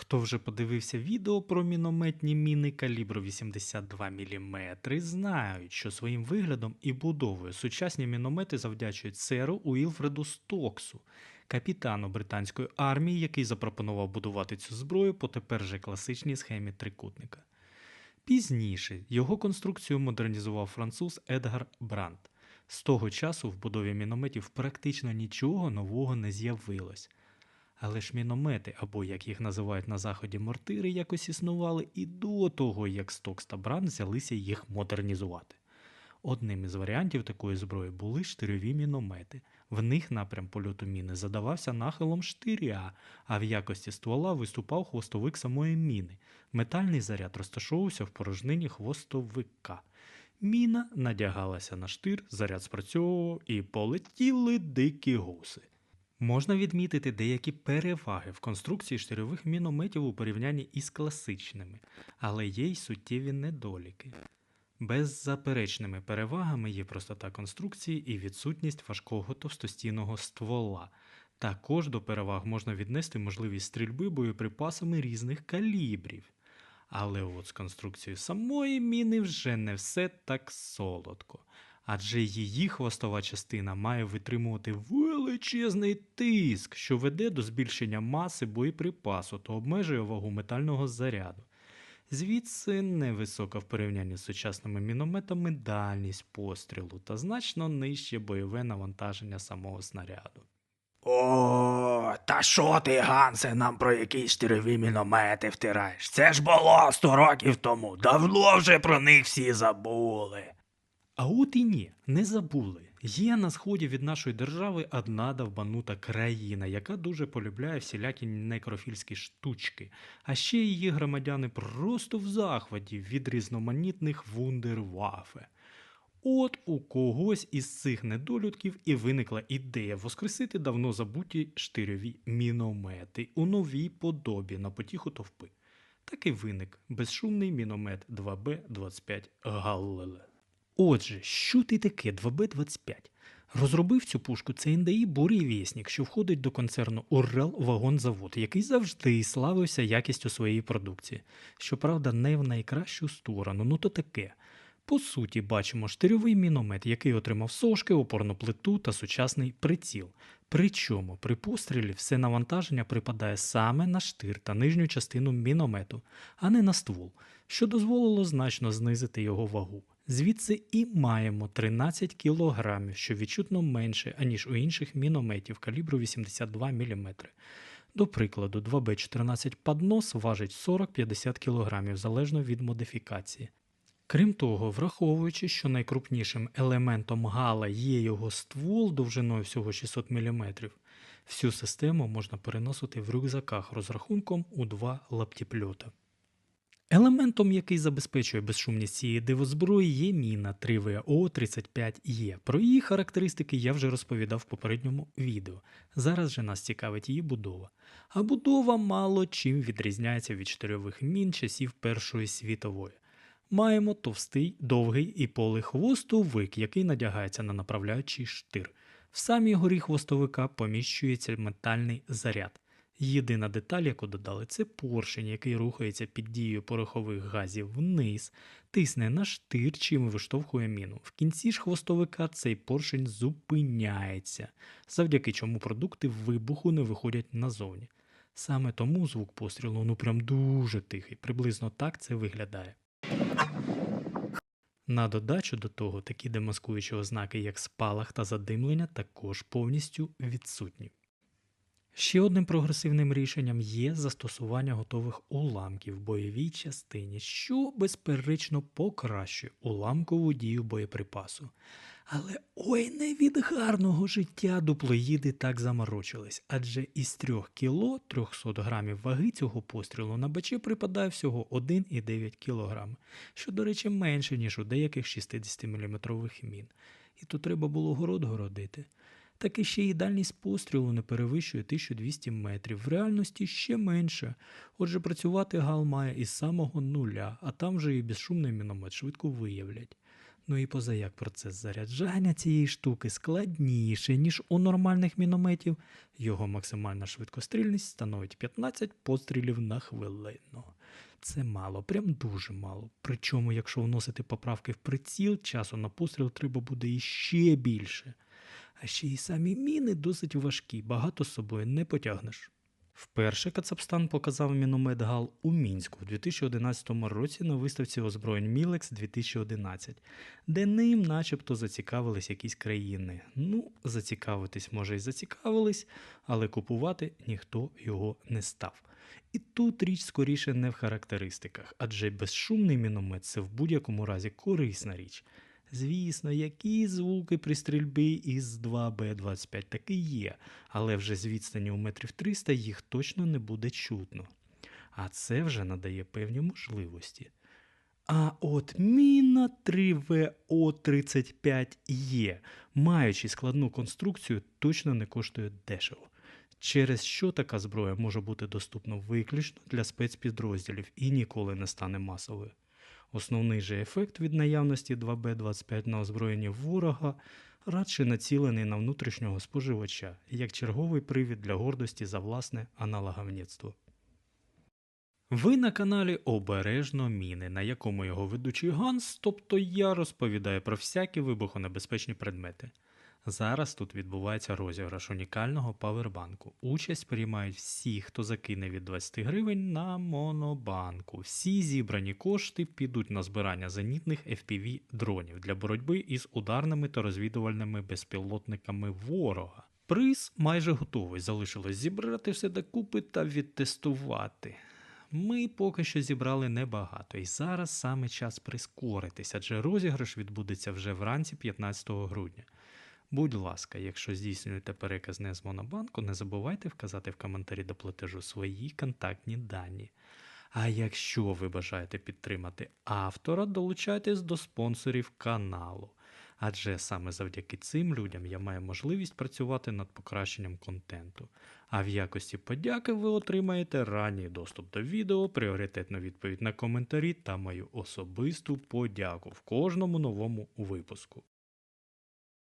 Хто вже подивився відео про мінометні міни калібру 82 мм, знають, що своїм виглядом і будовою сучасні міномети завдячують серу Уілфреду Стоксу, капітану британської армії, який запропонував будувати цю зброю по тепер же класичній схемі трикутника. Пізніше його конструкцію модернізував француз Едгар Брандт. З того часу в будові мінометів практично нічого нового не з'явилось. Але ж міномети, або як їх називають на заході мортири, якось існували і до того, як Стокс та Бран взялися їх модернізувати. Одним із варіантів такої зброї були штирьові міномети. В них напрям польоту міни задавався нахилом штиря, а в якості ствола виступав хвостовик самої міни. Метальний заряд розташовувався в порожнині хвостовика. Міна надягалася на штир, заряд спрацьовував і полетіли дикі гуси. Можна відмітити деякі переваги в конструкції штирьових мінометів у порівнянні із класичними, але є й суттєві недоліки. Беззаперечними перевагами є простота конструкції і відсутність важкого товстостійного ствола. Також до переваг можна віднести можливість стрільби боєприпасами різних калібрів. Але от з конструкцією самої міни вже не все так солодко, адже її хвостова частина має витримувати величезний тиск, що веде до збільшення маси боєприпасу та обмежує вагу метального заряду. Звідси невисока в порівнянні з сучасними мінометами дальність пострілу та значно нижче бойове навантаження самого снаряду. О, та що ти, Гансе, нам про якісь штирьові міномети втираєш? Це ж було сто років тому. Давно вже про них всі забули. А от і ні, не забули. Є на сході від нашої держави одна довбанута країна, яка дуже полюбляє всілякі некрофільські штучки, а ще її громадяни просто в захваті від різноманітних вундервафе. От у когось із цих недолюдків і виникла ідея воскресити давно забуті штирьові міномети у новій подобі на потіху товпи. Так і виник безшумний міномет 2Б-25 Галлеле. Отже, що ти таке 2Б-25? Розробив цю пушку це НДІ Бурий Вєснік, що входить до концерну Урал Вагонзавод, який завжди славився якістю своєї продукції. Щоправда, не в найкращу сторону, ну то таке. По суті, бачимо штирьовий міномет, який отримав сошки, опорну плиту та сучасний приціл. Причому при пострілі все навантаження припадає саме на штир та нижню частину міномету, а не на ствол, що дозволило значно знизити його вагу. Звідси і маємо 13 кг, що відчутно менше, аніж у інших мінометів калібру 82 мм. До прикладу, 2Б14 поднос важить 40-50 кг залежно від модифікації. Крім того, враховуючи, що найкрупнішим елементом гала є його ствол довжиною всього 600 мм, всю систему можна переносити в рюкзаках розрахунком у два лаптіпльота. Елементом, який забезпечує безшумність цієї дивозброї, є міна 3ВО-35Е. Про її характеристики я вже розповідав в попередньому відео. Зараз же нас цікавить її будова. А будова мало чим відрізняється від штирьових мін часів Першої світової. Маємо товстий, довгий і полий хвостовик, який надягається на направляючий штир. В самій горі хвостовика поміщується метальний заряд. Єдина деталь, яку додали, це поршень, який рухається під дією порохових газів вниз, тисне на штир, чим виштовхує міну. В кінці ж хвостовика цей поршень зупиняється, завдяки чому продукти вибуху не виходять назовні. Саме тому звук пострілу ну прям дуже тихий, приблизно так це виглядає. На додачу до того, такі демаскуючі ознаки, як спалах та задимлення, також повністю відсутні. Ще одним прогресивним рішенням є застосування готових уламків в бойовій частині, що безперечно покращує уламкову дію боєприпасу. Але ой не від гарного життя дуплоїди так заморочились, адже із 3 кіло 300 грамів ваги цього пострілу на БЧ припадає всього 1,9 кг, що, до речі, менше, ніж у деяких 60-мм мін. І то треба було город городити. Так і ще й дальність пострілу не перевищує 1200 метрів, в реальності ще менше. Отже, працювати гал має із самого нуля, а там вже і безшумний міномет швидко виявлять. Ну і позаяк процес заряджання цієї штуки складніший, ніж у нормальних мінометів. Його максимальна швидкострільність становить 15 пострілів на хвилину. Це мало, прям дуже мало. Причому, якщо вносити поправки в приціл, часу на постріл треба буде іще більше. А ще й самі міни досить важкі, багато з собою не потягнеш. Вперше Кацапстан показав міномет ГАЛ у Мінську в 2011 році на виставці озброєнь Мілекс 2011, де ним начебто зацікавились якісь країни. Ну, зацікавитись, може, і зацікавились, але купувати ніхто його не став. І тут річ скоріше не в характеристиках, адже безшумний міномет це в будь-якому разі корисна річ. Звісно, які звуки при стрільбі із 2Б25 таки є, але вже з відстані у метрів 300 їх точно не буде чутно. А це вже надає певні можливості. А от міна 3ВО35Е, маючи складну конструкцію, точно не коштує дешево. Через що така зброя може бути доступна виключно для спецпідрозділів і ніколи не стане масовою. Основний же ефект від наявності 2Б25 на озброєнні ворога радше націлений на внутрішнього споживача, як черговий привід для гордості за власне аналоговництво. Ви на каналі Обережно Міни, на якому його ведучий Ганс, тобто я розповідаю про всякі вибухонебезпечні предмети. Зараз тут відбувається розіграш унікального павербанку. Участь приймають всі, хто закине від 20 гривень на монобанку. Всі зібрані кошти підуть на збирання зенітних FPV дронів для боротьби із ударними та розвідувальними безпілотниками ворога. Приз майже готовий. Залишилось зібрати все докупи та відтестувати. Ми поки що зібрали небагато, і зараз саме час прискоритись, адже розіграш відбудеться вже вранці 15 грудня. Будь ласка, якщо здійснюєте переказ не з Монобанку, не забувайте вказати в коментарі до платежу свої контактні дані. А якщо ви бажаєте підтримати автора, долучайтесь до спонсорів каналу. Адже саме завдяки цим людям я маю можливість працювати над покращенням контенту. А в якості подяки ви отримаєте ранній доступ до відео, пріоритетну відповідь на коментарі та мою особисту подяку в кожному новому випуску.